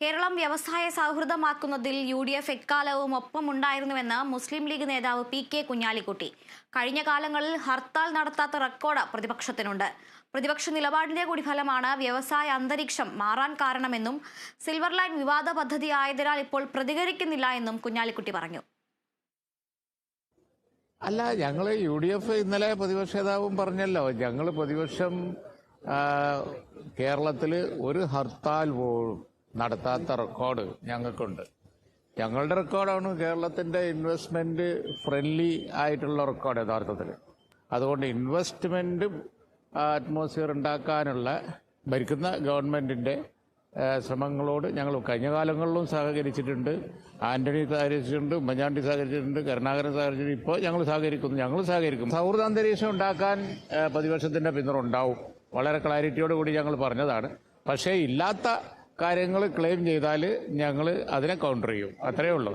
കേരളം വ്യവസായ സൗഹൃദമാക്കുന്നതിൽ U D F എക്കാലവും ഒപ്പമുണ്ടായിരുന്നുവെന്ന് മുസ്ലിം ലീഗ് നേതാവ് പി കെ കുഞ്ഞാലിക്കുട്ടി. കഴിഞ്ഞ കാലങ്ങളിൽ ഹർത്താൽ നടത്താത്ത റെക്കോർഡ് പ്രതിപക്ഷത്തിനുണ്ട്. പ്രതിപക്ഷ നിലപാടിന്റെ കൂടി ഫലമാണ് വ്യവസായ അന്തരീക്ഷം മാറാൻ കാരണമെന്നും സിൽവർ ലൈൻ വിവാദ പദ്ധതി ആയതിനാൽ ഇപ്പോൾ പ്രതികരിക്കുന്നില്ല എന്നും കുഞ്ഞാലിക്കുട്ടി പറഞ്ഞു. അല്ല ഞങ്ങൾ യു ഡി എഫ് ഇന്നലെ പ്രതിപക്ഷ നേതാവും പറഞ്ഞല്ലോ. ഞങ്ങൾ പ്രതിപക്ഷം കേരളത്തിൽ ഒരു ഹർത്താൽ പോലും നടത്താത്ത റെക്കോർഡ് ഞങ്ങൾക്കുണ്ട്. ഞങ്ങളുടെ റെക്കോർഡാണ് കേരളത്തിന്റെ ഇൻവെസ്റ്റ്മെന്റ് ഫ്രണ്ട്ലി ആയിട്ടുള്ള റെക്കോർഡ് യഥാർത്ഥത്തിൽ അതുകൊണ്ട് ഇൻവെസ്റ്റ്മെന്റും അറ്റ്മോസ്ഫിയർ ഉണ്ടാക്കാനുള്ള ഭരിക്കുന്ന ഗവൺമെന്റിന്റെ ശ്രമങ്ങളോട് ഞങ്ങൾ കഴിഞ്ഞ കാലങ്ങളിലും സഹകരിച്ചിട്ടുണ്ട്. ആന്റണി സഹകരിച്ചിട്ടുണ്ട് ഉമ്മൻചാണ്ടി സഹകരിച്ചിട്ടുണ്ട് കരുണാകരൻ സഹകരിച്ചിട്ടുണ്ട്. ഇപ്പോൾ ഞങ്ങൾ സഹകരിക്കുന്നു ഞങ്ങൾ സഹകരിക്കും. സൗഹൃദ അന്തരീക്ഷം ഉണ്ടാക്കാൻ പ്രതിപക്ഷത്തിന്റെ പിന്തുണ ഉണ്ടാവും. വളരെ ക്ലാരിറ്റിയോട് കൂടി ഞങ്ങൾ പറഞ്ഞതാണ്. പക്ഷേ ഇല്ലാത്ത കാര്യങ്ങൾ ക്ലെയിം ചെയ്താൽ ഞങ്ങൾ അതിനെ കൗണ്ടർ ചെയ്യും. അത്രയേ ഉള്ളൂ.